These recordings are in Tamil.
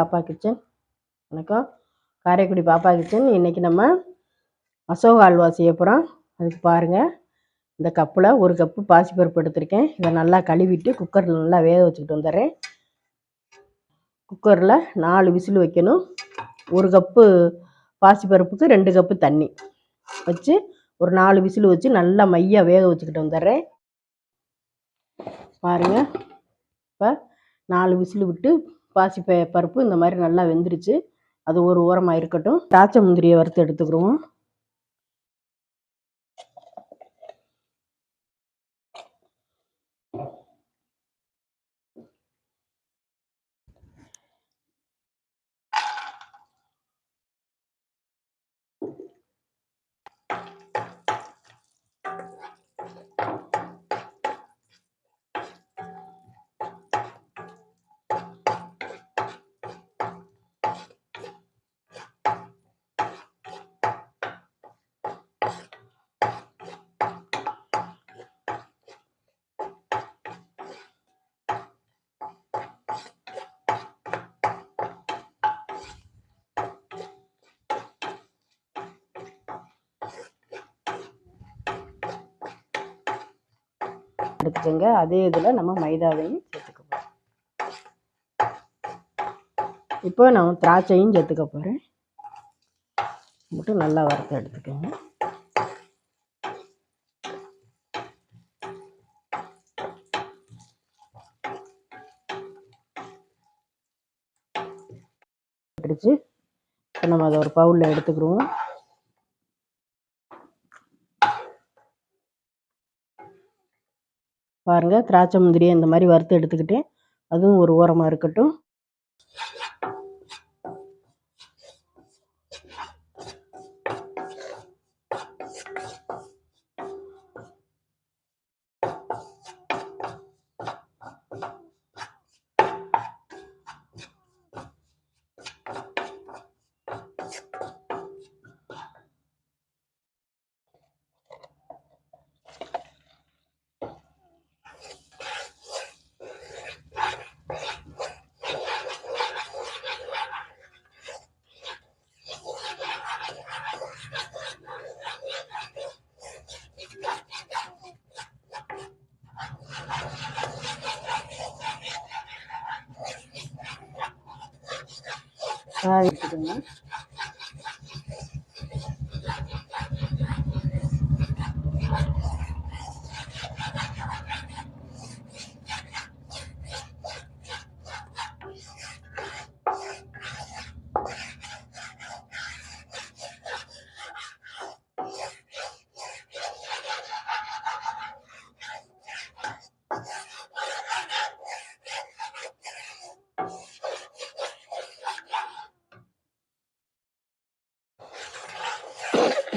பாப்பா கிச்சன். வணக்கம். காரைக்குடி பாப்பா கிச்சன். இன்றைக்கி நம்ம அசோக அல்வா செய்ய போகிறோம் அதுக்கு பாருங்கள் இந்த கப்பில் ஒரு கப்பு பாசிப்பருப்பு எடுத்திருக்கேன். இதை நல்லா கழுவிட்டு குக்கரில் நல்லா வேக வச்சுக்கிட்டு வந்துடுறேன். குக்கரில் நாலு விசில் வைக்கணும். ஒரு கப்பு பாசிப்பருப்புக்கு ரெண்டு கப்பு தண்ணி வச்சு ஒரு நாலு விசில் வச்சு நல்லா மையாக வேக வச்சுக்கிட்டு வந்துடுறேன். பாருங்கள் இப்போ நாலு விசில் விட்டு பாசி பருப்பு இந்த மாதிரி நல்லா வெந்துருச்சு. அது ஒரு ஓரமாக இருக்கட்டும். திராட்சை முந்திரியை வறுத்து எடுத்துக்கிடுவோம் எடுத்துட்டோங்க அதே இதில் நம்ம மைதாவையும் சேர்த்துக்க இப்போ நான் திராட்சையும் சேர்த்துக்க போகிறேன் மட்டும் நல்லா வறுத்து எடுத்துக்கோங்க. இப்போ நம்ம அதை ஒரு பவுலில் எடுத்துக்கிடுவோம். பாருங்கள் திராட்சை முந்திரியை இந்த மாதிரி வறுத்து எடுத்துக்கிட்டேன். அதுவும் ஒரு ஓரமாக இருக்கட்டும். காய் எடுத்துக்கோங்க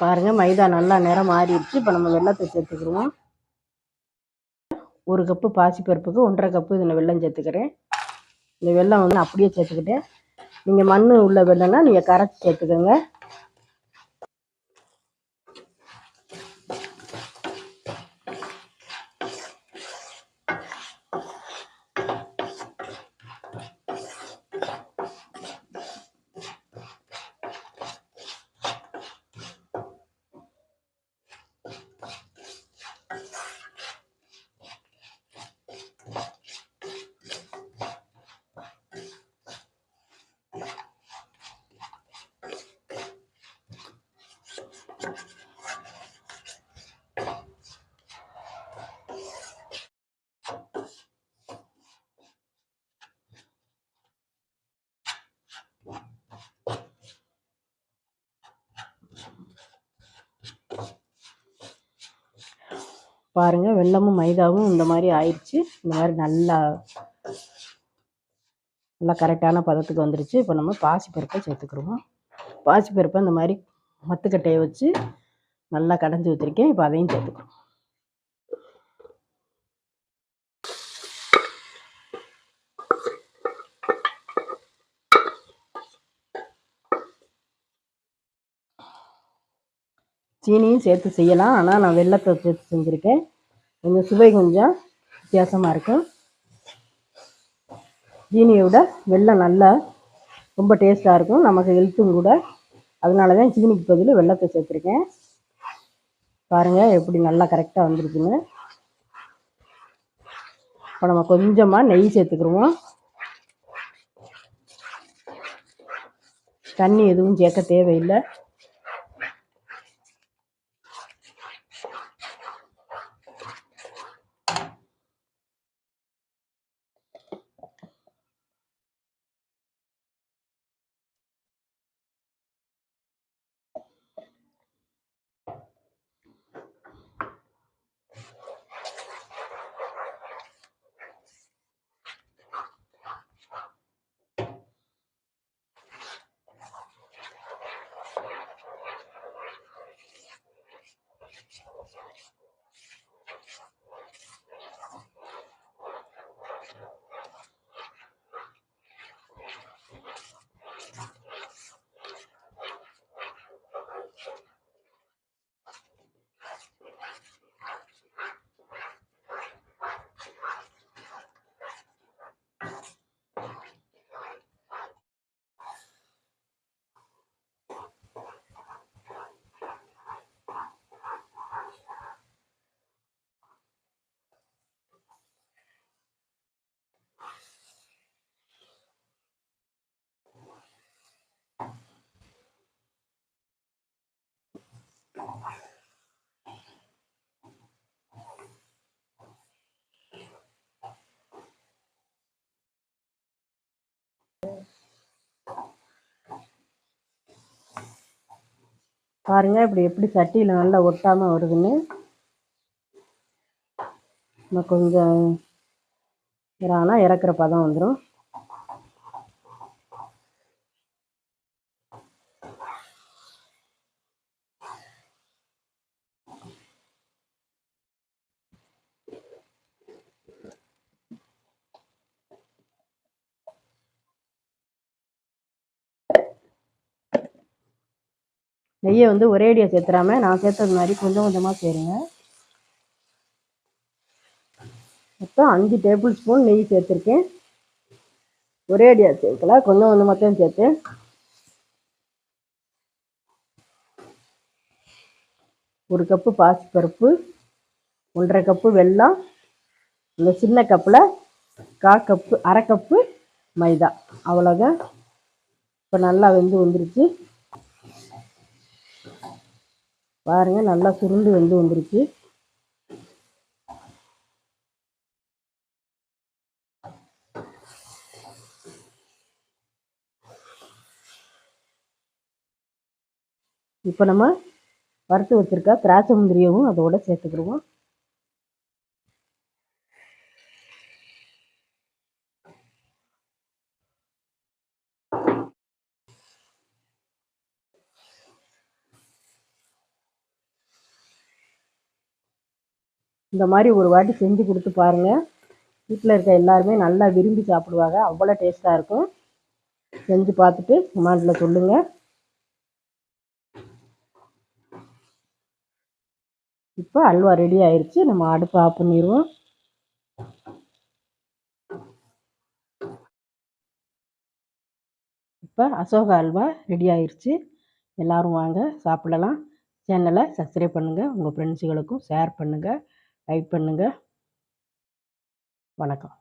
பாருங்கள் மைதா நல்லா நிறம் மாறிடுச்சு. இப்போ நம்ம வெள்ளத்தை சேர்த்துக்கிடுவோம். ஒரு கப்பு பாசிப்பருப்புக்கு ஒன்றரை கப்பு இதில் வெல்லம் சேர்த்துக்கிறேன். இந்த வெள்ளம் வந்து அப்படியே சேர்த்துக்கிட்டேன். நீங்கள் மண் உள்ள வெள்ளம்னா நீங்கள் கரைச்சி சேர்த்துக்கோங்க. பாருங்கள் வெள்ளமும் மைதாவும் இந்த மாதிரி ஆயிடுச்சு. இந்த மாதிரி நல்லா நல்லா கரெக்டான பதத்துக்கு வந்துருச்சு. இப்போ நம்ம பாசிப்பருப்பை சேர்த்துக்கிருவோம் பாசிப்பருப்பை இந்த மாதிரி மத்துக்கட்டையை வச்சு நல்லா கடைஞ்சி ஊற்றிருக்கேன் இப்போ அதையும் சேர்த்துக்கிறோம். சீனியும் சேர்த்து செய்யலாம். ஆனால் நான் வெள்ளத்தை சேர்த்து செஞ்சுருக்கேன். கொஞ்சம் சுவை கொஞ்சம் வித்தியாசமாக இருக்கும். சீனியை விட வெள்ளம் நல்லா ரொம்ப டேஸ்ட்டாக இருக்கும். நமக்கு ஹெல்த்தும் கூட. அதனால தான் சீனிக்கு பதில் வெள்ளத்தை சேர்த்துருக்கேன். பாருங்கள் எப்படி நல்லா கரெக்டாக வந்துருக்குன்னு. இப்போ நம்ம கொஞ்சமாக நெய் சேர்த்துக்கிடுவோம் தண்ணி எதுவும் சேர்க்க தேவையில்லை. பாருங்க இப்படி எப்படி சட்டியில் நல்லா ஒட்டாமல் வருதுன்னு. நம்ம கொஞ்சம் ஆனால் இறக்குற பதம் வந்துடும் நெய்யை வந்து ஒரேடியாக சேர்த்துறாம நான் சேர்த்தது மாதிரி கொஞ்சம் கொஞ்சமாக சேருங்க. மொத்தம் அஞ்சு டேபிள் ஸ்பூன் நெய் சேர்த்துருக்கேன். ஒரேடியாக சேர்க்கல கொஞ்சம் கொஞ்சம் தான் சேர்த்தேன். ஒரு கப்பு பாசிப்பருப்பு ஒன்றரை கப்பு வெல்லம் இந்த சின்ன கப்பில் கா கப்பு அரை கப்பு மைதா. அவ்வளோதான் இப்போ நல்லா வெந்து வந்துருச்சு. பாருங்க நல்லா சுருண்டு வெந்து வந்துருச்சு இப்போ நம்ம வறுத்து வச்சுருக்க திராட்சை முந்திரியவும் அதோட சேர்த்துக்கிடுவோம். இந்த மாதிரி ஒரு வாட்டி செஞ்சு கொடுத்து பாருங்கள் வீட்டில் இருக்க எல்லாருமே நல்லா விரும்பி சாப்பிடுவாங்க. அவ்வளோ டேஸ்ட்டாக இருக்கும். செஞ்சு பார்த்துட்டு கமெண்டில் சொல்லுங்கள் இப்போ அல்வா ரெடி ஆயிடுச்சு நம்ம அடுப்பு ஆஃப் பண்ணிடுவோம். இப்போ அசோகா அல்வா ரெடி ஆயிடுச்சு எல்லோரும் வாங்க சாப்பிடலாம். சேனலை சப்ஸ்கிரைப் பண்ணுங்கள் உங்கள் ஃப்ரெண்ட்ஸுகளுக்கும் ஷேர் பண்ணுங்கள் லைக் பண்ணுங்கள் வணக்கம்.